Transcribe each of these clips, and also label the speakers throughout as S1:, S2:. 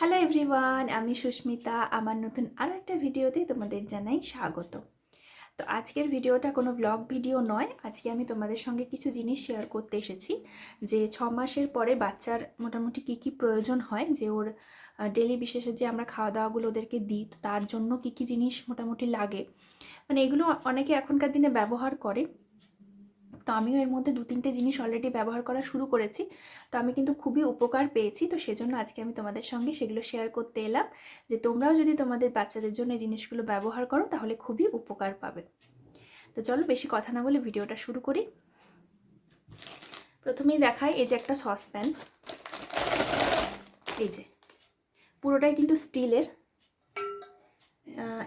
S1: Hello everyone আমি সুস্মিতা। আমার নতুন আরও একটা ভিডিওতে তোমাদের জানাই স্বাগত। তো আজকের ভিডিওটা কোনো ব্লগ ভিডিও নয়, আজকে আমি তোমাদের সঙ্গে কিছু জিনিস শেয়ার করতে এসেছি, যে ছ মাসের পরে বাচ্চার মোটামুটি কি কি প্রয়োজন হয়, যে ওর ডেলি বিশেষে যে আমরা খাওয়া দাওয়াগুলো ওদেরকে দিই, তো তার জন্য কি কি জিনিস মোটামুটি লাগে। মানে এগুলো অনেকে এখনকার দিনে ব্যবহার করে। তো আমিও এর মধ্যে দু তিনটে জিনিস অলরেডি ব্যবহার করা শুরু করেছি। তো আমি কিন্তু খুবই উপকার পেয়েছি। তো সেজন্য আজকে আমি তোমাদের সঙ্গে সেগুলো শেয়ার করতে এলাম। যে তোমরাও যদি তোমাদের বাচ্চাদের জন্য এই জিনিসগুলো ব্যবহার করো, তাহলে খুবই উপকার পাবে। তো চলো বেশি কথা না বলে ভিডিওটা শুরু করি। প্রথমেই দেখাই এই যে একটা সসপ্যান এই যে, পুরোটাই কিন্তু স্টিলের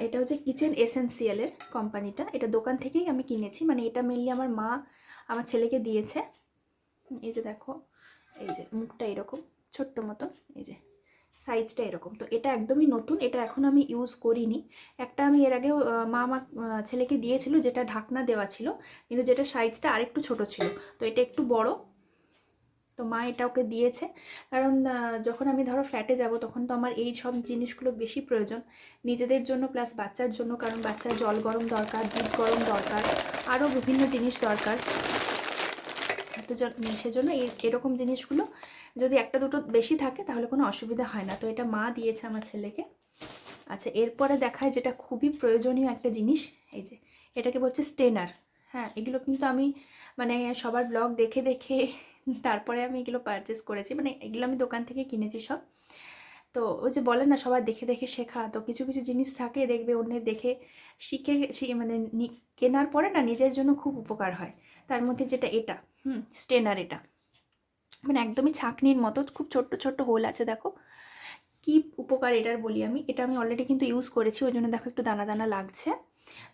S1: এটা হচ্ছে কিচেন এসেন্সিয়ালের কোম্পানিটা এটা দোকান থেকেই আমি কিনেছি। মানে এটা মেনলি আমার মা আমার ছেলেকে দিয়েছে। এই যে দেখো, এই যে মুখটা এরকম, ছোট্ট মতন, এই যে সাইজটা এরকম। তো এটা একদমই নতুন, এটা এখন আমি ইউজ করিনি। একটা আমি এর আগেও মা আমার ছেলেকে দিয়েছিল, যেটা ঢাকনা দেওয়া ছিল, কিন্তু যেটা সাইজটা আরেকটু ছোট ছিল। তো এটা একটু বড়। তো মা এটা ওকে দিয়েছে। কারণ যখন আমি ধরো ফ্ল্যাটে যাব, তখন তো আমার এই সব জিনিসগুলো বেশি প্রয়োজন। নিজেদের জন্য প্লাস বাচ্চার জন্য, কারণ বাচ্চার জল গরম দরকার, দুধ গরম দরকার আরও বিভিন্ন জিনিস দরকার। সেজন্য এরকম জিনিসগুলো যদি একটা দুটো বেশি থাকে তাহলে কোনো অসুবিধা হয় না। তো এটা মা দিয়েছে আমার ছেলেকে। আচ্ছা এরপরে দেখায় যেটা খুবই প্রয়োজনীয় একটা জিনিস, এই যে এটাকে বলছে স্টেনার। হ্যাঁ এগুলো কিন্তু আমি মানে সবার ব্লগ দেখে দেখে তারপরে আমি এগুলো পারচেস করেছি। মানে এগুলো আমি দোকান থেকে কিনেছি সব। তো ওই যে বলে না, সবাই দেখে দেখে শেখা। তো কিছু কিছু জিনিস থাকে, দেখবে অন্যের দেখে শিখে মানে কেনার পরে না নিজের জন্য খুব উপকার হয়। তার মধ্যে যেটা এটা, হুম, স্টেনার এটা। মানে একদমই ছাঁকনির মতো, খুব ছোট্ট ছোট্ট হোল আছে, দেখো। কি উপকার এটার বলি আমি? এটা আমি অলরেডি কিন্তু ইউজ করেছি, ওই জন্য দেখো একটু দানা দানা লাগছে।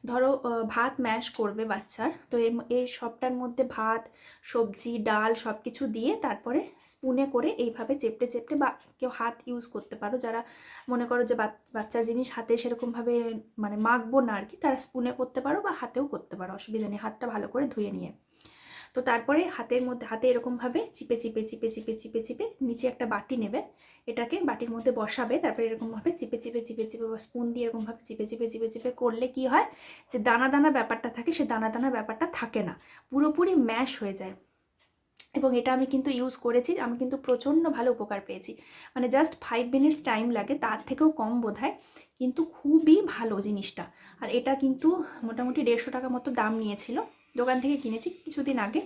S1: ধরো ভাত ম্যাশ করবে বাচ্চার, তো এই সবটার মধ্যে ভাত, সবজি, ডাল সব কিছু দিয়ে তারপরে স্পুনে করে এইভাবে চেপটে চেপটে বা কেউ হাত ইউজ করতে পারো। যারা মনে করো যে বাচ্চার জিনিস হাতে সেরকমভাবে মানে মাখবো না আর কি তারা স্পুনে করতে পারো বা হাতেও করতে পারো, অসুবিধা নেই, হাতটা ভালো করে ধুয়ে নিয়ে। তো তারপরে হাতের মধ্যে, হাতে এরকমভাবে চিপে চিপে চিপে চিপে চিপে চিপে নিচে একটা বাটি নেবে। এটাকে বাটির মধ্যে বসাবে, তারপরে এরকমভাবে চিপে চিপে চিপে চিপে বা স্পুন দিয়ে এরকমভাবে চিপে চিপে চিপে চিপে করলে কি হয় যে দানা দানা ব্যাপারটা থাকে, সে দানা দানা ব্যাপারটা থাকে না। পুরোপুরি ম্যাশ হয়ে যায়। এবং এটা আমি কিন্তু ইউজ করেছি, আমি কিন্তু প্রচণ্ড ভালো উপকার পেয়েছি। মানে জাস্ট ফাইভ মিনিটস টাইম লাগে, তার থেকেও কম বোধ কিন্তু খুবই ভালো জিনিসটা। আর এটা কিন্তু মোটামুটি দেড়শো টাকা মতো দাম নিয়েছিল। দোকান থেকে কিনেছি কিছুদিন আগে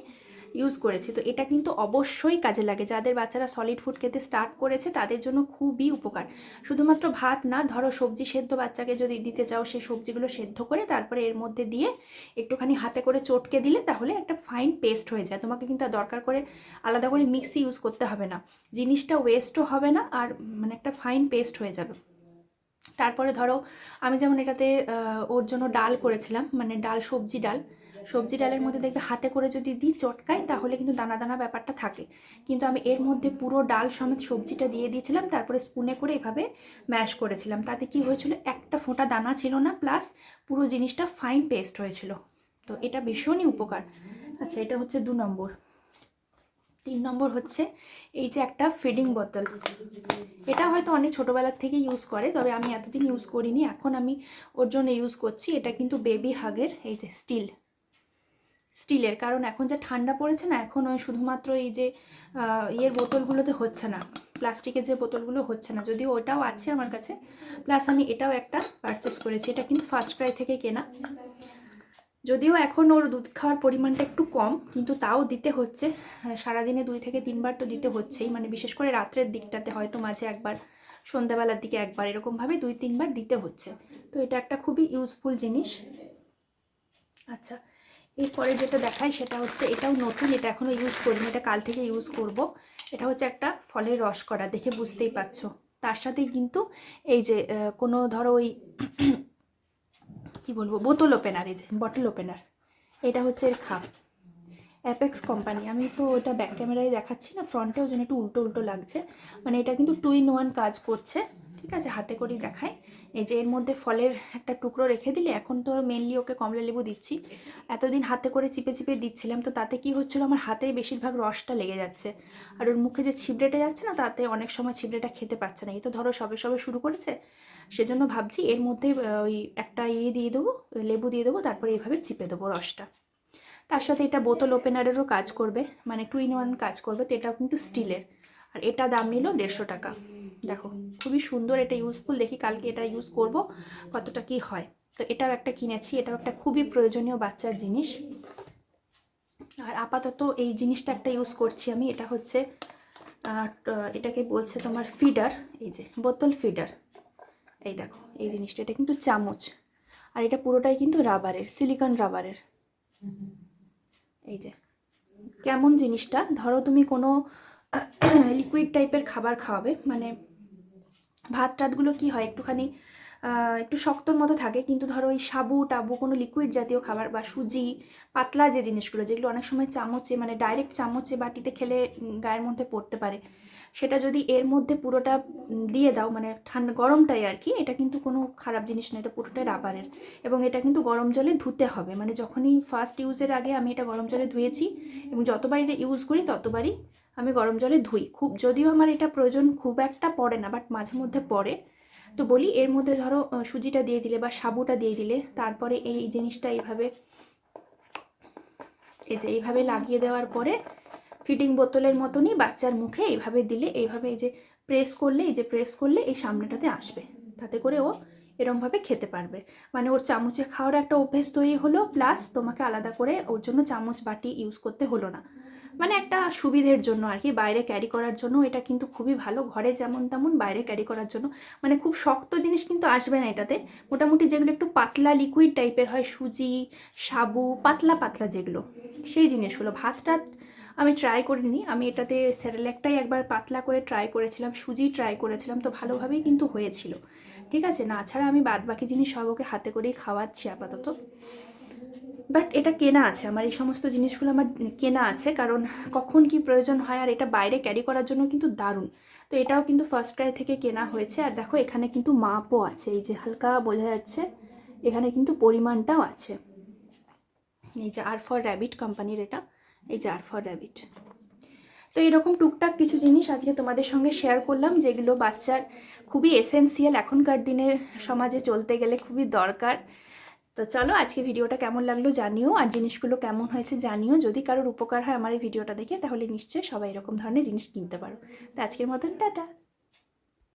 S1: ইউজ করেছি। তো এটা কিন্তু অবশ্যই কাজে লাগে। যাদের বাচ্চারা সলিড ফুড খেতে স্টার্ট করেছে, তাদের জন্য খুবই উপকার। শুধুমাত্র ভাত না, ধরো সবজি সেদ্ধ বাচ্চাকে যদি দিতে চাও সেই সবজিগুলো সেদ্ধ করে তারপরে এর মধ্যে দিয়ে একটুখানি হাতে করে চটকে দিলে তাহলে একটা ফাইন পেস্ট হয়ে যায়। তোমাকে কিন্তু দরকার করে আলাদা করে মিক্সি ইউজ করতে হবে না। জিনিসটা ওয়েস্টও হবে না আর মানে একটা ফাইন পেস্ট হয়ে যাবে। তারপরে ধরো, আমি যেমন এটাতে ওর জন্য ডাল করেছিলাম মানে ডাল, সবজি ডাল। সবজি ডালের মধ্যে দেখবে হাতে করে যদি দিই চটকাই তাহলে কিন্তু দানা দানা ব্যাপারটা থাকে। কিন্তু আমি এর মধ্যে পুরো ডাল সমেত সবজিটা দিয়ে দিয়েছিলাম, তারপরে স্পুনে করে এভাবে ম্যাশ করেছিলাম। তাতে কি হয়েছিল, একটা ফোঁটা দানা ছিল না, প্লাস পুরো জিনিসটা ফাইন পেস্ট হয়েছিল। তো এটা ভীষণই উপকার। আচ্ছা এটা হচ্ছে দু নম্বর। তিন নম্বর হচ্ছে এই যে একটা ফিডিং বোতল এটা হয়তো অনেক ছোটোবেলার থেকে ইউজ করে, তবে আমি এতদিন ইউজ করিনি। এখন আমি ওর জন্য ইউজ করছি। এটা কিন্তু বেবি হাগের এই যে স্টিল স্টিলের। কারণ এখন যা ঠান্ডা পড়েছে না, এখন ওই শুধুমাত্র এই যে ইয়ের বোতলগুলোতে হচ্ছে না। প্লাস্টিকের যে বোতলগুলো হচ্ছে না। যদিও ওটাও আছে আমার কাছে। প্লাস আমি এটাও একটা পারচেস করেছি। এটা কিন্তু ফার্স্ট ক্রাই থেকে কেনা। যদিও এখন ওর দুধ খাওয়ার পরিমাণটা একটু কম, কিন্তু তাও দিতে হচ্ছে। সারাদিনে দুই থেকে তিনবার তো দিতে হচ্ছেই। মানে বিশেষ করে রাত্রের দিকটাতে হয়তো মাঝে একবার, সন্ধ্যাবেলার দিকে একবার এরকমভাবে দুই তিনবার দিতে হচ্ছে। তো এটা একটা খুবই ইউজফুল জিনিস। আচ্ছা এরপরে যেটা দেখাই সেটা হচ্ছে এটাও নতুন, এটা এখনও ইউজ করিনি, এটা কাল থেকে ইউজ করব। এটা হচ্ছে একটা ফলের রস করা, দেখে বুঝতেই পারছ। তার সাথেই কিন্তু এই যে কোনো ধরো ওই কী বলব, বোতল ওপেনার এই যে বটল ওপেনার এটা হচ্ছে এর খাপ। অ্যাপেক্স কোম্পানি আমি তো ওটা ব্যাক ক্যামেরায় দেখাচ্ছি না ফ্রন্টেও যেন একটু উল্টো উল্টো লাগছে। মানে এটা কিন্তু টু ইন ওয়ান কাজ করছে। ঠিক আছে, হাতে করেই দেখায় এই যে এর মধ্যে ফলের একটা টুকরো রেখে দিলে, এখন তো মেনলি ওকে কমলা লেবু দিচ্ছি। এতদিন হাতে করে চিপে চিপে দিচ্ছিলাম, তো তাতে কি হচ্ছিল আমার হাতে বেশিরভাগ রসটা লেগে যাচ্ছে। আর ওর মুখে যে ছিবড়েটা যাচ্ছে না, তাতে অনেক সময় ছিবড়েটা খেতে পারছে না। এই তো ধরো সবে সবে শুরু করেছে, সেজন্য ভাবছি এর মধ্যে ওই একটা ইয়ে দিয়ে দেবো, লেবু দিয়ে দেবো, তারপরে এইভাবে চিপে দেবো রসটা। তার সাথে এটা বোতল ওপেনারেরও কাজ করবে মানে টু ইন ওয়ান কাজ করবে, তো এটাও কিন্তু স্টিলের। আর এটা দাম নিল দেড়শো টাকা। দেখো, খুবই সুন্দর এটা ইউজফুল দেখি কালকে এটা ইউজ করব, কতটা কি হয়। তো এটাও একটা কিনেছি, এটাও একটা খুবই প্রয়োজনীয় বাচ্চার জিনিস। আর আপাতত এই জিনিসটা একটা ইউজ করছি আমি, এটা হচ্ছে এটাকে বলছে তোমার ফিডার এই যে বোতল ফিডার এই দেখো, এই জিনিসটা, এটা কিন্তু চামচ। আর এটা পুরোটাই কিন্তু রাবারের সিলিকন রাবারের। এই যে, কেমন জিনিসটা? ধরো তুমি কোনো লিকুইড টাইপের খাবার খাওয়াবে মানে ভাত টাতগুলো কি হয় একটুখানি একটু শক্তর মতো থাকে, কিন্তু ধরো ওই সাবু, টাবু, কোনো লিকুইড জাতীয় খাবার বা সুজি, পাতলা যে জিনিসগুলো, যেগুলো অনেক সময় চামচে মানে ডাইরেক্ট চামচে বাটিতে খেলে গায়ের মধ্যে পড়তে পারে, সেটা যদি এর মধ্যে পুরোটা দিয়ে দাও মানে ঠান্ডা, গরমটাই আর কি এটা কিন্তু কোনো খারাপ জিনিস না, এটা পুরোটাই রাবারের, এবং এটা কিন্তু গরম জলে ধুতে হবে মানে যখনই ফার্স্ট ইউজের আগে আমি এটা গরম জলে ধুয়েছি, এবং যতবার এটা ইউজ করি, ততবারই আমি গরম জলে ধুই। খুব যদিও আমার এটা প্রয়োজন খুব একটা পড়ে না বাট মাঝে মধ্যে পড়ে। তো বলি, এর মধ্যে ধরো সুজিটা দিয়ে দিলে বা সাবুটা দিয়ে দিলে, তারপরে এই জিনিসটা এইভাবে, এই যে এইভাবে লাগিয়ে দেওয়ার পরে ফিটিং বোতলের মতনই বাচ্চার মুখে এইভাবে দিলে, এইভাবে এই যে প্রেস করলে, এই যে প্রেস করলে এই সামনেটাতে আসবে। তাতে করে ও এরমভাবে খেতে পারবে। মানে ওর চামচে খাওয়ার একটা অভ্যেস তৈরি হলো প্লাস তোমাকে আলাদা করে ওর জন্য চামচ বাটি ইউজ করতে হলো না। মানে একটা সুবিধের জন্য আর কি, বাইরে ক্যারি করার জন্য এটা কিন্তু খুবই ভালো। ঘরে যেমন তেমন বাইরে ক্যারি করার জন্য। মানে খুব শক্ত জিনিস কিন্তু আসবে না এটাতে। মোটামুটি যেগুলো একটু পাতলা লিকুইড টাইপের হয়, সুজি, সাবু, পাতলা পাতলা যেগুলো, সেই জিনিসগুলো। ভাতটা আমি ট্রাই করিনি। আমি এটাতে স্যারেলেকটাই একবার পাতলা করে ট্রাই করেছিলাম, সুজি ট্রাই করেছিলাম, তো ভালোভাবেই কিন্তু হয়েছিল। ঠিক আছে? না ছাড়া আমি বাদ বাকি জিনিস সব ওকে হাতে করেই খাওয়াচ্ছি আপাতত। বাট এটা কেনা আছে। আমার এই সমস্ত জিনিসগুলো আমার কেনা আছে। কারণ কখন কি প্রয়োজন হয় আর এটা বাইরে ক্যারি করার জন্য কিন্তু দারুণ। তো এটাও কিন্তু ফার্স্ট ক্রাই থেকে কেনা হয়েছে। আর দেখো, এখানে কিন্তু মাপও আছে। এই যে হালকা বোঝা যাচ্ছে, এখানে কিন্তু পরিমাণটাও আছে। এই যে আর ফর র্যাবিট কোম্পানির এটা। এই যে আর ফর র্যাবিট তো এরকম টুকটাক কিছু জিনিস আজকে তোমাদের সঙ্গে শেয়ার করলাম, যেগুলো বাচ্চার খুবই এসেন্সিয়াল এখনকার দিনের সমাজে চলতে গেলে খুবই দরকার। তো চলো আজকে ভিডিওটা কেমন লাগল জানিও, আর জিনিসগুলো কেমন হয়েছে জানিও। যদি কারোর উপকার হয় আমার এই ভিডিওটা দেখে, তাহলে নিশ্চয়ই সবাই এরকম ধরনের জিনিস কিনতে পারো। তো আজকের মতন, টাটা।